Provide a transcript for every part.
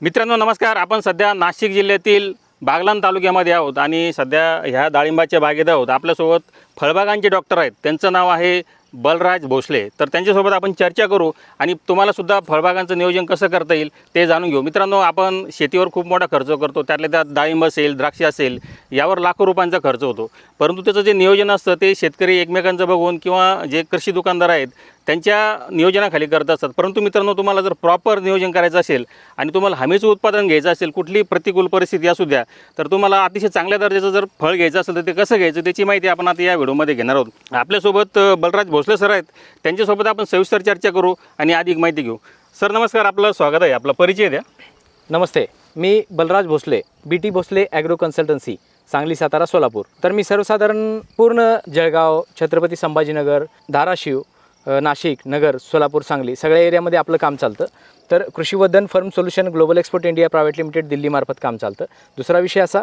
मित्रांनो नमस्कार. आपण सध्या नाशिक जिल्ह्यातील बागलाण तालुक्यामध्ये आहोत आणि सध्या ह्या डाळिंबाच्या बागेत आहोत. आपल्यासोबत फळबागांचे डॉक्टर आहेत. त्यांचं नाव आहे बलराज भोसले. तर त्यांच्यासोबत आपण चर्चा करू आणि तुम्हालासुद्धा फळबागांचं नियोजन कसं करता येईल ते जाणून घेऊ. मित्रांनो आपण शेतीवर खूप मोठा खर्च करतो. त्यातल्या त्यात डाळिंब असेल द्राक्ष असेल यावर लाखो रुपयांचा खर्च होतो. परंतु त्याचं जे नियोजन असतं ते शेतकरी एकमेकांचं बघून किंवा जे कृषी दुकानदार आहेत त्यांच्या नियोजनाखाली करत असतात. परंतु मित्रांनो तुम्हाला जर प्रॉपर नियोजन करायचं असेल आणि तुम्हाला हमीचं उत्पादन घ्यायचं असेल कुठली प्रतिकूल परिस्थिती असू द्या तर तुम्हाला अतिशय चांगल्या दर्जाचं जर फळ घ्यायचं असेल तर ते कसं घ्यायचं त्याची माहिती आपण आता या व्हिडिओमध्ये घेणार आहोत. आपल्यासोबत बलराज भोसले सर आहेत. त्यांच्यासोबत आपण सविस्तर चर्चा करू आणि अधिक माहिती घेऊ. सर नमस्कार. आपलं स्वागत आहे. आपला परिचय द्या. नमस्ते. मी Balraj Bhosale B T Bhosale agro consultancy Sangli Satara Solapur. तर मी सर्वसाधारण पूर्ण जळगाव छत्रपती संभाजीनगर धाराशिव नाशिक नगर सोलापूर सांगली सगळ्या एरियामध्ये आपलं काम चालतं. तर Krishivardhan firm solution global export India private limited दिल्लीमार्फत काम चालतं. दुसरा विषय असा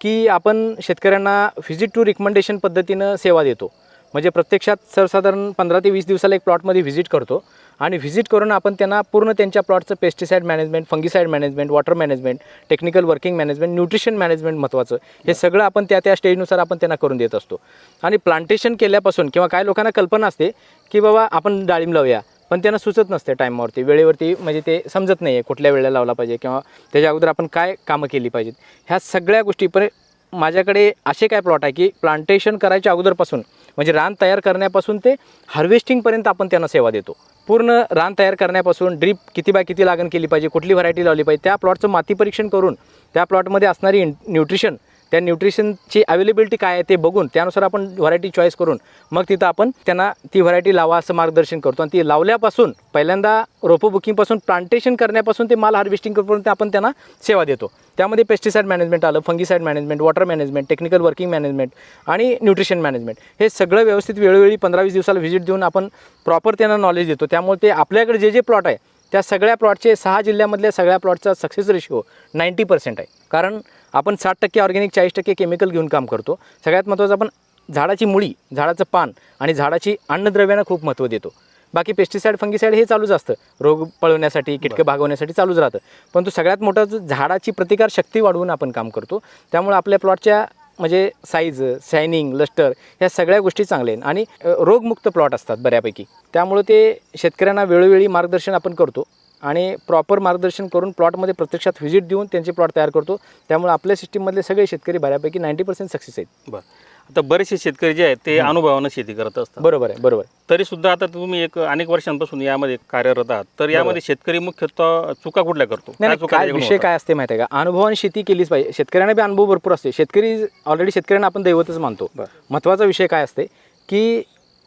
की आपण शेतकऱ्यांना व्हिजिट टू रिकमेंडेशन पद्धतीनं सेवा देतो. म्हणजे प्रत्यक्षात सर्वसाधारण पंधरा ते वीस दिवसाला एक प्लॉटमध्ये व्हिजिट करतो. आणि व्हिजिट करून आपण त्यांना पूर्ण त्यांच्या प्लॉटचं pesticide management fungicide management water management technical working management nutrition management महत्त्वाचं हे सगळं आपण त्या त्या स्टेजनुसार आपण त्यांना करून देत असतो. आणि प्लांटेशन केल्यापासून किंवा काय लोकांना कल्पना असते की बाबा आपण डाळिंब लावूया पण त्यांना सुचत नसते टाईमावरती वेळेवरती म्हणजे ते समजत नाही आहे कुठल्या वेळेला लावला पाहिजे किंवा त्याच्या अगोदर आपण काय कामं केली पाहिजेत. ह्या सगळ्या गोष्टी पण माझ्याकडे असे काय प्लॉट आहे की प्लांटेशन करायच्या अगोदरपासून म्हणजे रान तयार करण्यापासून ते हार्वेस्टिंगपर्यंत आपण त्यांना सेवा देतो. पूर्ण रान तयार करण्यापासून ड्रीप किती बाय किती लागण केली पाहिजे कुठली व्हरायटी लावली पाहिजे त्या प्लॉटचं माती परीक्षण करून त्या प्लॉटमध्ये असणारी न्यूट्रिशन त्या न्यूट्रिशनची अवेलेबिलिटी काय आहे ते बघून त्यानुसार आपण व्हरायटी चॉईस करून मग तिथं आपण त्यांना ती व्हरायटी लावा असं मार्गदर्शन करतो. आणि ती लावल्यापासून पहिल्यांदा रोपं बुकिंगपासून प्लांटेशन करण्यापासून ते माल हार्वेस्टिंग करून आपण त्यांना सेवा देतो. त्यामध्ये पेस्टिसाईड मॅनेजमेंट आलं fungicide management water management technical working management आणि न्यूट्रिशन मॅनेजमेंट हे सगळं व्यवस्थित वेळोवेळी पंधरा वीस दिवसाला व्हिजिट देऊन आपण प्रॉपर त्यांना नॉलेज देतो. त्यामुळे ते आपल्याकडे जे जे प्लॉट आहे त्या सगळ्या प्लॉटचे सहा जिल्ह्यामधल्या सगळ्या प्लॉटचा सक्सेस रेशिओ नाईंटी पर्सेंट आहे. कारण आपण साठ टक्के ऑर्गॅनिक चाळीस टक्के केमिकल घेऊन काम करतो. सगळ्यात महत्त्वाचं आपण झाडाची मुळी झाडाचं पान आणि झाडाची अन्नद्रव्यांना खूप महत्त्व देतो. बाकी पेस्टिसाईड फंगिसाईड हे चालूच असतं. रोग पळवण्यासाठी कीटकं भागवण्यासाठी चालूच राहतं. परंतु सगळ्यात मोठं झाडाची प्रतिकार शक्ती वाढवून आपण काम करतो त्यामुळे आपल्या प्लॉटच्या म्हणजे साईज शायनिंग लस्टर ह्या सगळ्या गोष्टी चांगल्या आहेत. आणि रोगमुक्त प्लॉट असतात बऱ्यापैकी. त्यामुळे ते शेतकऱ्यांना वेळोवेळी मार्गदर्शन आपण करतो. आणि प्रॉपर मार्गदर्शन करून प्लॉटमध्ये प्रत्यक्षात व्हिजिट देऊन त्यांचे प्लॉट तयार करतो. त्यामुळे आपल्या सिस्टीममधले सगळे शेतकरी बऱ्यापैकी नाईंटी पर्सेंट सक्सेस आहेत. बरं. आता बरेचसे शेतकरी जे आहेत ते अनुभवानं शेती करत असतात. बरोबर आहे बरोबर. तरी सुद्धा आता तुम्ही एक अनेक वर्षांपासून यामध्ये कार्यरत आहात. तर यामध्ये शेतकरी मुख्यतः चुका कुठल्या करतो? नाही चुका काय विषय? काय असते माहिती आहे का अनुभवाने शेती केलीच पाहिजे. शेतकऱ्यांना बी अनुभव भरपूर असते. शेतकरी ऑलरेडी शेतकऱ्यांना आपण दैवतच मानतो. बरं. महत्त्वाचा विषय काय असते की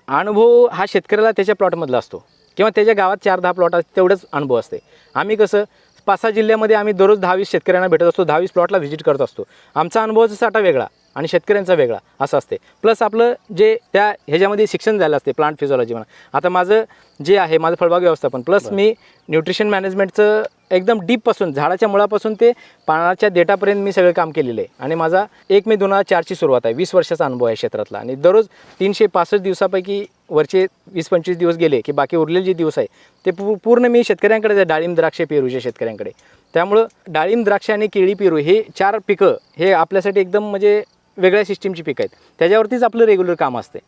अनुभव हा शेतकऱ्याला त्याच्या प्लॉटमधला असतो. किंवा त्याच्या गावात चार दहा प्लॉट असते तेवढंच अनुभव असते. आम्ही कसं पाच सहा जिल्ह्यामध्ये आम्ही दररोज दहावीस शेतकऱ्यांना भेटत असतो दहावीस प्लॉटला व्हिजिट करत असतो. आमचा अनुभवाचा साठा वेगळा आणि शेतकऱ्यांचा वेगळा असं असते. प्लस आपलं जे त्या ह्याच्यामध्ये शिक्षण झालं असते प्लांट फिजिओलॉजी म्हणा. आता माझं जे आहे माझं फळबाग व्यवस्थापन. प्लस मी न्यूट्रिशन मॅनेजमेंटचं एकदम डीपपासून झाडाच्या मुळापासून ते पानाच्या डेटापर्यंत मी सगळं काम केलेलं आहे. आणि माझा एक मे दोन हजार चारची सुरुवात आहे वीस वर्षाचा अनुभव आहे क्षेत्रातला. आणि दररोज तीनशे पासष्ट दिवसापैकी वरचे वीस पंचवीस दिवस गेले की बाकी उरलेले जे दिवस आहे ते पू पूर्ण मी शेतकऱ्यांकडे डाळिंब द्राक्षे पेरूच्या शेतकऱ्यांकडे. त्यामुळं डाळिंब द्राक्ष आणि केळी पेरू हे चार पिकं हे आपल्यासाठी एकदम म्हणजे वेगळ्या सिस्टीमची पिकं आहेत. त्याच्यावरतीच आपलं रेग्युलर काम असते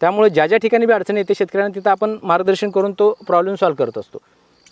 त्यामुळे ज्या ज्या ठिकाणी बी अडचण येते शेतकऱ्यांना तिथं आपण मार्गदर्शन करून तो प्रॉब्लेम सॉल्व्ह करत असतो.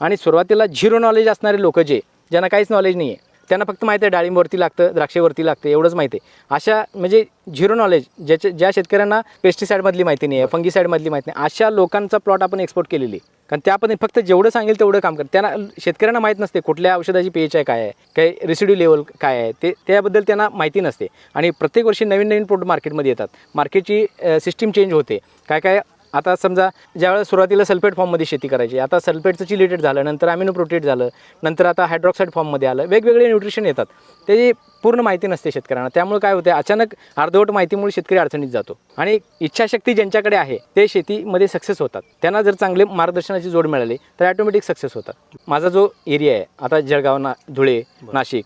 आणि सुरुवातीला झिरो नॉलेज असणारे लोक जे ज्यांना काहीच नॉलेज नाही आहे त्यांना फक्त माहिती आहे डाळिंबवरती लागतं द्राक्षेवरती लागतं एवढंच माहिती आहे. अशा म्हणजे झिरो नॉलेज ज्याच्या ज्या शेतकऱ्यांना पेस्टिसाईडमधली माहिती नाही आहे फंगीसाईडमधली माहिती नाही अशा लोकांचा प्लॉट आपण एक्सपोर्ट केलेली आहे. कारण त्या पण फक्त जेवढं सांगेल तेवढं काम कर त्यांना शेतकऱ्यांना माहीत नसते कुठल्या औषधाची पीएच आहे काय आहे काय रेसिड्यू लेवल काय आहे ते त्याबद्दल त्यांना माहिती नसते. आणि प्रत्येक वर्षी नवीन नवीन प्रोडक्ट मार्केटमध्ये येतात. मार्केटची सिस्टीम चेंज होते. काय काय आता समजा ज्यावेळेस सुरुवातीला सल्फेट फॉर्ममध्ये शेती करायची आता सल्फेटचं चिलेटेड झालं नंतर अमिनो प्रोटेट झालं नंतर आता हायड्रॉक्साईड फॉर्ममध्ये आलं वेगवेगळे न्यूट्रिशन येतात. त्याची पूर्ण माहिती नसते शेतकऱ्यांना. त्यामुळे काय होते अचानक अर्धवट माहितीमुळे शेतकरी अडचणीत जातो. आणि इच्छाशक्ती ज्यांच्याकडे आहे ते शेतीमध्ये सक्सेस होतात. त्यांना जर चांगले मार्गदर्शनाची जोड मिळाली तर ॲटोमॅटिक सक्सेस होतात. माझा जो एरिया आहे आता जळगाव ना धुळे नाशिक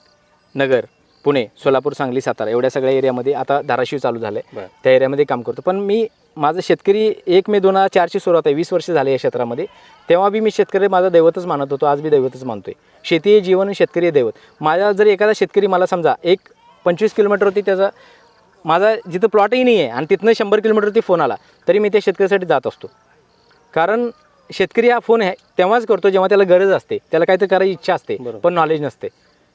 नगर पुणे सोलापूर सांगली सातारा एवढ्या सगळ्या एरियामध्ये आता धाराशिव चालू झालं बरं. त्या एरियामध्ये काम करतो. पण मी माझं शेतकरी एक मे दोन हजार चारची सुरुवात आहे वीस वर्ष झाले या क्षेत्रामध्ये. तेव्हा बी मी शेतकरी माझा दैवतच मानत होतो आज बी दैवतच मानतोय. शेती हे जीवन शेतकरी हे दैवत. माझा जर एखादा शेतकरी मला समजा एक पंचवीस किलोमीटरवरती त्याचा माझा जिथं प्लॉटही नाही आहे आणि तिथनं शंभर किलोमीटरवरती फोन आला तरी मी त्या शेतकऱ्यासाठी जात असतो. कारण शेतकरी हा फोन आहे तेव्हाच करतो जेव्हा त्याला गरज असते. त्याला काहीतरी करायची इच्छा असते बरोबर. पण नॉलेज नसते.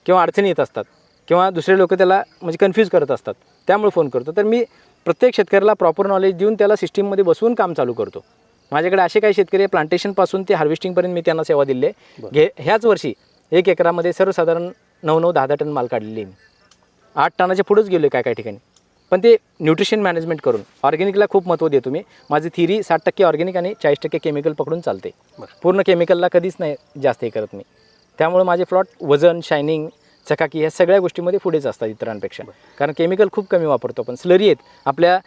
किंवा अडचणी येत असतात. किंवा दुसरे लोक त्याला म्हणजे कन्फ्यूज करत असतात. त्यामुळे फोन करतो. तर मी प्रत्येक शेतकऱ्याला प्रॉपर नॉलेज देऊन त्याला सिस्टीममध्ये बसवून काम चालू करतो. माझ्याकडे असे काही शेतकरी आहे, प्लांटेशनपासून ते हार्वेस्टिंगपर्यंत मी त्यांना सेवा दिली आहे. घे ह्याच वर्षी एक एकरामध्ये सर्वसाधारण नऊ नऊ दहा दहा टन माल काढलेली मी. आठ टनाच्या पुढेच गेलो आहे काय काय ठिकाणी. पण ते न्यूट्रिशन मॅनेजमेंट करून ऑर्गॅनिकला खूप महत्त्व देतो मी. माझी थिरी साठ टक्के ऑर्गॅनिक आणि चाळीस टक्के केमिकल पकडून चालते. पूर्ण केमिकलला कधीच नाही जास्त हे करत मी. त्यामुळे माझे प्लॉट वजन शायनिंग चकाकी ह्या सगळ्या गोष्टीमध्ये पुढेच असतात इतरांपेक्षा. कारण केमिकल खूप कमी वापरतो आपण. स्लरी आहेत. आपल्या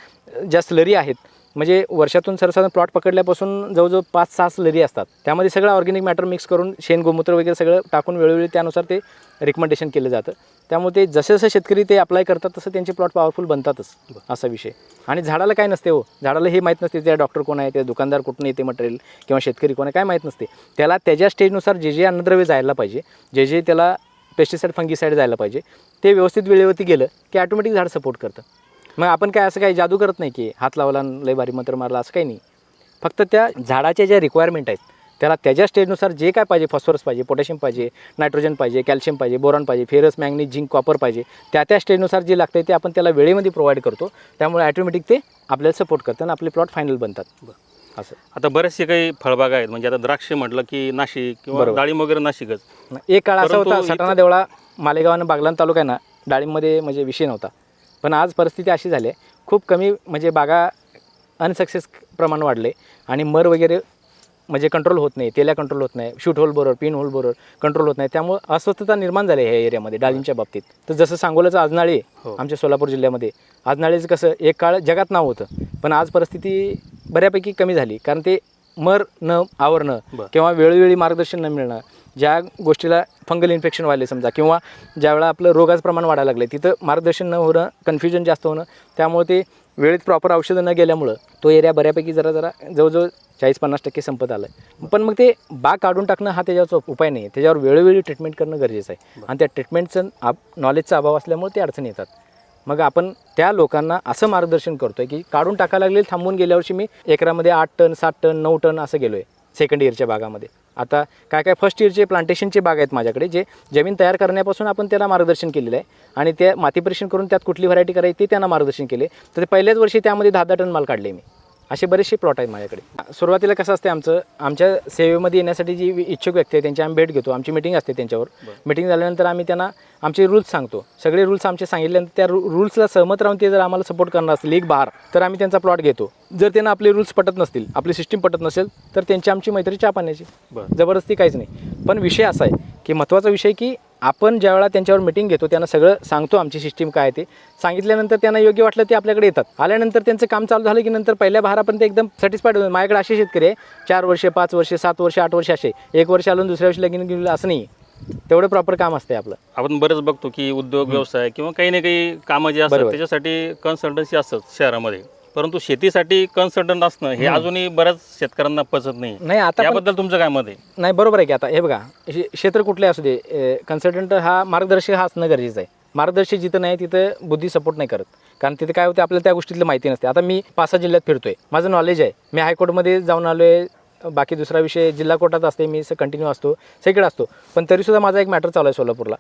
ज्या स्लरी आहेत म्हणजे वर्षातून सरसाधारण प्लॉट पकडल्यापासून जवळजवळ पाच सहा स्लरी असतात. त्यामध्ये सगळं ऑर्गॅनिक मॅटर मिक्स करून शेण गोमूत्र वगैरे सगळं टाकून वेळोवेळी त्यानुसार ते रिकमेंडेशन केलं जातं. त्यामुळे ते जसे जसे शेतकरी ते अप्लाय करतात तसं त्यांचे प्लॉट पॉवरफुल बनतातच. असा विषय. आणि झाडाला काय नसते हो. झाडाला हे माहीत नसते त्या डॉक्टर कोण आहे त्या दुकानदार कुठून येते मटेरियल किंवा शेतकरी कोण आहे काय माहीत नसते. त्याला त्याच्या स्टेजनुसार जे जे अन्नद्रव्य जायला पाहिजे जे जे त्याला पेस्टिसाईड फंगीसाईड जायला पाहिजे. ते व्यवस्थित वेळेवरती गेलं की ॲटोमॅटिक झाड सपोर्ट करतं. मग आपण काय असं काही जादू करत नाही की हात लावला लय भारी मंत्र मारला असं काही नाही. फक्त त्या झाडाच्या ज्या रिक्वायरमेंट आहेत त्याला त्याच्या स्टेजनुसार जे काय पाहिजे फॉस्फरस पाहिजे पोटॅशियम पाहिजे नायट्रोजन पाहिजे कॅल्शियम पाहिजे बोरॉन पाहिजे फेरस मॅग्नीज झिंक कॉपर पाहिजे त्या त्या स्टेजनुसार जे लागतं ते आपण त्याला वेळेमध्ये प्रोव्हाइड करतो. त्यामुळे ॲटोमॅटिक ते आपल्याला सपोर्ट करतात आणि आपले प्लॉट फायनल बनतात. असं. आता बरेचसे काही फळबाग आहेत म्हणजे आता द्राक्ष म्हटलं की नाशिक किंवा बरोबर. डाळिंब वगैरे नाशिकच. एक काळ असा परंतु होता सटाणा देवळा मालेगाव आणि बागलान तालुका आहे ना डाळिंबमध्ये म्हणजे विषय नव्हता. पण आज परिस्थिती अशी झाली आहे खूप कमी म्हणजे बागा अनसक्सेस प्रमाण वाढले आणि मर वगैरे म्हणजे कंट्रोल होत नाही तेल्या कंट्रोल होत नाही शूट होल बरोबर पिन होल बरोबर कंट्रोल होत नाही त्यामुळे अस्वस्थता निर्माण झाली आहे ह्या एरियामध्ये डाळिंबच्या बाबतीत. तर जसं सांगोलाचं आजनाळे आहे हो. आमच्या सोलापूर जिल्ह्यामध्ये आजनाळेचं कसं एक काळ जगात नाव होतं पण आज परिस्थिती बऱ्यापैकी कमी झाली. कारण ते मर न आवरणं. किंवा वेळोवेळी मार्गदर्शन न मिळणं ज्या गोष्टीला फंगल इन्फेक्शन व्हायले समजा किंवा ज्यावेळेला आपलं रोगाचं प्रमाण वाढायला लागले तिथं मार्गदर्शन न होणं कन्फ्युजन जास्त होणं त्यामुळे ते वेळेत प्रॉपर औषधं न गेल्यामुळं तो एरिया बऱ्यापैकी जरा जरा जवळजवळ चाळीस पन्नास टक्के संपत आलं आहे पण मग ते बाग काढून टाकणं हा त्याच्यावरचा उपाय नाही आहे त्याच्यावर वेळोवेळी ट्रीटमेंट करणं गरजेचं आहे. आणि त्या ट्रीटमेंटचं आप नॉलेजचा अभाव असल्यामुळे ते अडचणी येतात. मग आपण त्या लोकांना असं मार्गदर्शन करतोय की काढून टाकायला लागले थांबून गेल्या वर्षी मी एकरामध्ये आठ टन सात टन नऊ टन असं गेलो आहे सेकंड इयरच्या बागामध्ये आता काय काय फर्स्ट इयरचे प्लांटेशनचे बाग आहेत माझ्याकडे जे जमीन तयार करण्यापासून आपण त्याला मार्गदर्शन केलेलं आहे. आणि त्या माती परीक्षण करून त्यात कुठली व्हरायटी करायची ते त्यांना मार्गदर्शन केले तर पहिल्याच वर्षी त्यामध्ये दहा दहा टन माल काढले मी. असे बरेचसे प्लॉट आहेत माझ्याकडे. सुरुवातीला कसं असते आमचं आमच्या सेवेमध्ये येण्यासाठी जी इच्छुक व्यक्ती आहे त्यांची आम्ही भेट घेतो. आमची मिटिंग असते त्यांच्यावर. मिटिंग झाल्यानंतर आम्ही त्यांना आमचे रूल्स सांगतो. सगळे रूल्स आमचे सांगितल्यानंतर त्या रू रूल्सला सहमत राहून ते जर आम्हाला सपोर्ट करणार असतील एक बार तर आम्ही त्यांचा प्लॉट घेतो. जर त्यांना आपले रूल्स पटत नसतील आपली सिस्टीम पटत नसेल तर त्यांची आमची मैत्री चहा पाण्याची. बरं. जबरदस्ती काहीच नाही. पण विषय असा आहे की महत्त्वाचा विषय की आपण ज्यावेळेला त्यांच्यावर मिटिंग घेतो त्यांना सगळं सांगतो आमची सिस्टीम काय ते. सांगितल्यानंतर त्यांना योग्य वाटलं ते आपल्याकडे येतात. आल्यानंतर त्यांचं काम चालू झालं की नंतर पहिल्या बहारापर्यंत एकदम सॅटिस्फाईड होतं माझ्याकडे असे शेतकरी आहे चार वर्ष पाच वर्ष सात वर्ष आठ वर्ष असे. एक वर्ष आलं आणि दुसऱ्या वर्षी लगीन गेलं असं नाही तेवढं प्रॉपर काम असते आपलं. आपण बरेच बघतो की उद्योग व्यवसाय किंवा काही ना काही कामं जे असतात. त्याच्यासाठी कन्सल्टन्सी असतात शहरामध्ये. परंतु शेतीसाठी कन्सल्टंट असणं हे अजूनही बऱ्याच शेतकऱ्यांना पचत नाही. नाही आता याबद्दल तुमचं काय मत आहे? नाही बरोबर आहे की आता हे बघा क्षेत्र कुठले असू दे कन्सल्टंट हा मार्गदर्शक हा असणं गरजेचं आहे. मार्गदर्शक जिथं नाही तिथं बुद्धी सपोर्ट नाही करत. कारण तिथे काय होते आपल्याला त्या गोष्टीतलं माहिती नसते. आता मी पाच सहा जिल्ह्यात फिरतोय. माझं नॉलेज आहे. मी हायकोर्टमध्ये जाऊन आलो आहे बाकी दुसरा विषय जिल्हा कोर्टात असते मी कंटिन्यू असतो सगळीकडे असतो. पण तरीसुद्धा माझा एक मॅटर चालू आहे सोलापूरला.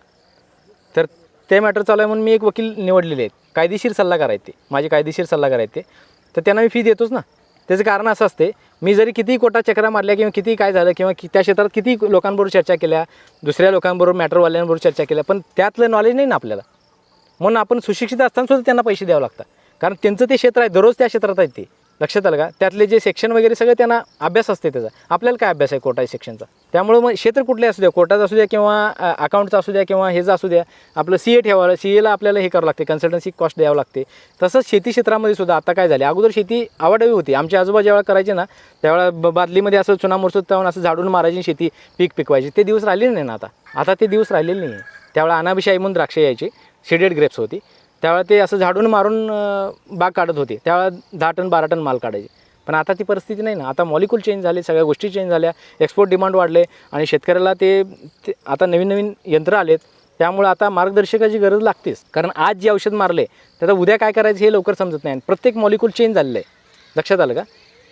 तर ते मॅटर चालू आहे म्हणून मी एक वकील निवडलेले आहेत. कायदेशीर सल्लागार आहेत ते. माझे कायदेशीर सल्लागार आहेत ते. तर त्यांना मी फी देतोच ना. त्याचं कारण असं असते मी जरी किती कोटा चक्रा मारल्या किंवा किती काय झालं किंवा कि त्या क्षेत्रात किती लोकांबरोबर चर्चा केल्या दुसऱ्या लोकांबरोबर मॅटरवाल्यांबरोबर चर्चा केल्या पण त्यातलं नॉलेज नाही ना आपल्याला. म्हणून आपण सुशिक्षित असताना सुद्धा त्यांना पैसे द्यावं लागतात. कारण त्यांचं ते क्षेत्र आहे दररोज त्या क्षेत्रात आहेत ते. लक्षात आलं का? त्यातले जे सेक्शन वगैरे सगळं त्यांना अभ्यास असते त्याचा. आपल्याला काय अभ्यास आहे कोटा सेक्शनचा त्यामुळे मग क्षेत्र कुठले असू द्या कोटाचं असू द्या किंवा अकाउंटचं असू द्या किंवा हेचं असू द्या आपलं सी ए ठेवावं सी एला आपल्याला हे करावं लागते कन्सल्टन्सी कॉस्ट द्यावं लागते. तसंच शेती क्षेत्रामध्ये सुद्धा आता काय झाले अगोदर शेती आवडावी होती. आमच्या आजोबा ज्यावेळेला करायचे ना त्यावेळेला ब- बादलीमध्ये असं चुना तेव्हा जाऊन असं झाडून मारायची शेती पीक पिकवायची. ते दिवस राहिले नाही ना आता. आता ते दिवस राहिलेले नाही आहे त्यावेळेला अनाभिशाही म्हणून द्राक्ष यायची. शेडेड ग्रेप्स होती. त्यावेळेला ते असं झाडून मारून बाग काढत होते. त्यावेळेला दहा टन बारा टन माल काढायचे. पण आता ती परिस्थिती नाही ना. आता मॉलिक्यूल चेंज झाले सगळ्या गोष्टी चेंज झाल्या एक्सपोर्ट डिमांड वाढले आणि शेतकऱ्याला ते ते आता नवीन नवीन यंत्र आलेत. त्यामुळे आता मार्गदर्शकाची गरज लागतेच. कारण आज जे औषध मारले त्याचा उद्या काय करायचं हे लवकर समजत नाही. आणि प्रत्येक मॉलिक्यूल चेंज झालेलं आहे. लक्षात आलं का?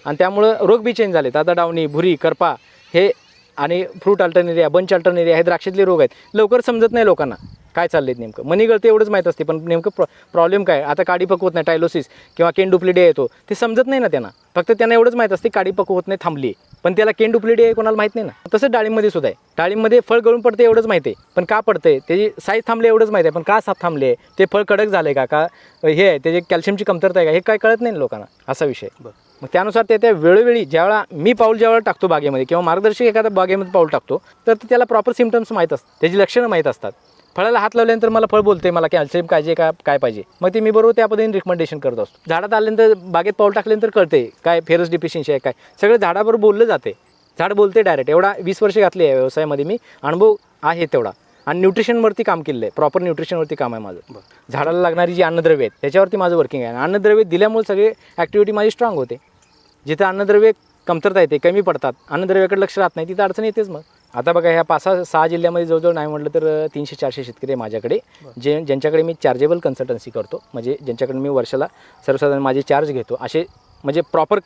आणि त्यामुळं रोग बी चेंज झालेत. आता डावणी भुरी करपा हे आणि फ्रूट अल्टर्नेरिया बंच अल्टरनेरिया हे द्राक्षातले रोग आहेत. लवकर समजत नाही लोकांना. काय चाललेत नेमकं? मनी गळते एवढंच माहीत असते पण नेमकं प्रॉ प्रॉब्लेम काय? आता काडी पकवत नाही टायलोसिस किंवा केन डुप्लिडिया येतो ते समजत नाही ना त्यांना. फक्त त्यांना एवढंच माहीत असते काडी पकवत नाही थांबली आहे. पण त्याला केन डुप्लिडिया आहे कोणाला माहीत नाही ना? तसंच डाळीमध्ये सुद्धा आहे. डाळीमध्ये फळ गळून पडते एवढंच माहिती आहे. पण का पडतंय? त्याची साईज थांबले एवढंच माहिती आहे पण का साफ थांबले आहे? ते फळ कडक झालं का? का हे आहे त्याचे कॅल्शियमची कमतरता आहे का? हे काय कळत नाही लोकांना असा विषय आहे. मग त्यानुसार ते त्या वेळोवेळी ज्यावेळा मी पाऊल ज्यावेळेला टाकतो बागेमध्ये किंवा मार्गदर्शक एखाद्या बागेमध्ये पाऊल टाकतो तर त्याला प्रॉपर सिमटम्स माहीत असतात. त्याची लक्षणं माहीत असतात. फळाला हात लावल्यानंतर मला फळ बोलते मला कॅल्शियम पाहिजे का? काय पाहिजे? मग ते मी बरोबर त्या पद्धतीने रिकमेंडेशन करत असतो. झाडात आल्यानंतर बागेत पाऊल टाकल्यानंतर कळते काय फेरस डिफिशियन्सी आहे काय? सगळं झाडाबरोबर बोललं जाते झाड बोलते डायरेक्ट एवढा वीस वर्ष घातली आहे व्यवसायामध्ये मी. अनुभव आहे तेवढा. आणि न्यूट्रिशनवरती काम केलेलं आहे प्रॉपर न्यूट्रिशनवरती काम आहे माझं. झाडाला लागणारी जी अन्नद्रव्य आहेत त्याच्यावरती माझं वर्किंग आहे. आणि अन्नद्रव्य दिल्यामुळे सगळे ॲक्टिव्हिटी माझी स्ट्रॉंग होते. जिथं अन्नद्रव्य कमतरता येते कमी पडतात अन्नद्रव्याकडे लक्ष राहत नाही तिथं अडचण येतेच मग. आता बघा ह्या पाच सहा सहा जिल्ह्यामध्ये जवळजवळ नाही म्हटलं तर तीनशे चारशे शेतकरी आहे माझ्याकडे. जे ज्यांच्याकडे मी चार्जेबल कन्सल्टन्सी करतो म्हणजे ज्यांच्याकडे मी वर्षाला सर्वसाधारण माझे चार्ज घेतो असे म्हणजे प्रॉपर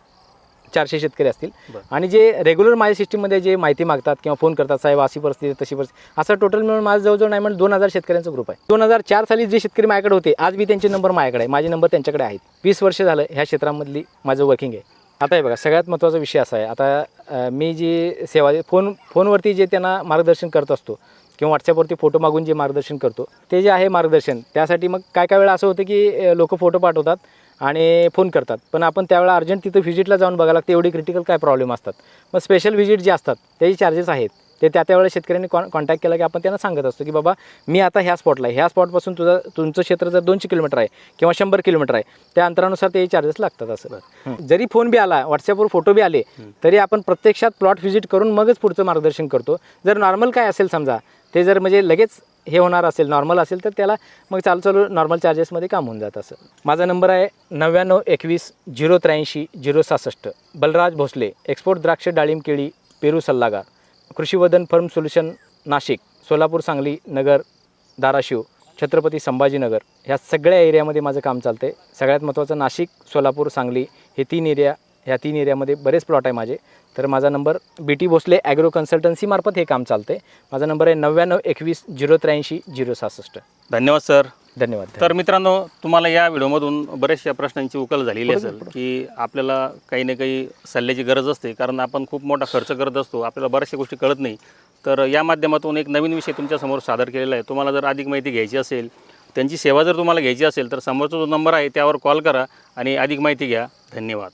चारशे शेतकरी असतील. आणि जे रेग्युलर माझ्या सिस्टीममध्ये जे माहिती मागतात किंवा फोन करतात साहेब अशी परिस्थिती तशी परिस्थिती असं टोटल मिळून माझं जवळजवळ नाही म्हणलं दोन हजार शेतकऱ्यांचा ग्रुप आहे. दोन हजार चार साली जे शेतकरी माझ्याकडे होते आज बी त्यांचे नंबर माझ्याकडे आहे. माझे नंबर त्यांच्याकडे आहेत. वीस वर्ष झालं ह्या क्षेत्रामधली माझं वर्किंग आहे. आता हे बघा सगळ्यात महत्त्वाचा विषय असा आहे. आता मी जी सेवा फोन फोनवरती जे त्यांना मार्गदर्शन करत असतो किंवा व्हॉट्सॲपवरती फोटो मागून जे मार्गदर्शन करतो ते जे आहे मार्गदर्शन त्यासाठी मग काय काय वेळा असं होतं की लोक फोटो पाठवतात आणि फोन करतात. पण आपण त्यावेळेला अर्जंट तिथं व्हिजिटला जाऊन बघायला लागते एवढी क्रिटिकल काय प्रॉब्लेम असतात. मग स्पेशल व्हिजिट जे असतात त्याचे चार्जेस आहेत. ते त्या त्यावेळेला शेतकऱ्यांनी कॉन कॉन्टॅक्ट केला की आपण त्यांना सांगत असतो की बाबा मी आता ह्या स्पॉटला आहे. ह्या स्पॉटपासून तुझं तुमचं क्षेत्र जर दोनशे किलोमीटर आहे किंवा शंभर किलोमीटर आहे त्या अंतरानुसार ते चार्जेस लागतात असं. जरी फोन बी आला व्हॉट्सअपवर फोटो बी आले तरी आपण प्रत्यक्षात प्लॉट व्हिजिट करून मगच पुढचं मार्गदर्शन करतो. जर नॉर्मल काय असेल समजा ते जर म्हणजे लगेच हे होणार असेल नॉर्मल असेल तर त्याला मग चालू चालू नॉर्मल चार्जेसमध्ये काम होऊन जातं असं. माझा नंबर आहे नव्याण्णव एकवीस झिरो त्र्याऐंशी झिरो सहासष्ट. बलराज भोसले एक्सपोर्ट द्राक्ष डाळिंब केळी पेरू सल्लागार. Krishivardhan firm solution Nashik Solapur Sangli Nagar Dharashiv Chhatrapati Sambhajinagar. ह्या सगळ्या एरियामध्ये माझं काम चालतं आहे सगळ्यात महत्त्वाचं नाशिक सोलापूर सांगली हे तीन एरिया ह्या तीन एरियामध्ये बरेच प्लॉट आहे माझे. तर माझा number B T Bhosale agro कन्सल्टन्सीमार्फत हे काम चालते माझा नंबर आहे नव्याण्णव एकवीस झिरो त्र्याऐंशी झिरो सहासष्ट. धन्यवाद सर. धन्यवाद तर मित्रांनो तुम्हाला या व्हिडिओमधून बऱ्याचशा प्रश्नांची उकल झालेली असेल की आपल्याला काही ना काही सल्ल्याची गरज असते कारण आपण खूप मोठा खर्च करत असतो आपल्याला बऱ्याचशा गोष्टी कळत नाही. तर या माध्यमातून एक नवीन विषय तुमच्यासमोर सादर केलेला आहे. तुम्हाला जर अधिक माहिती घ्यायची असेल त्यांची सेवा जर तुम्हाला घ्यायची असेल तर समोरचा जो नंबर आहे त्यावर कॉल करा आणि अधिक माहिती घ्या. धन्यवाद.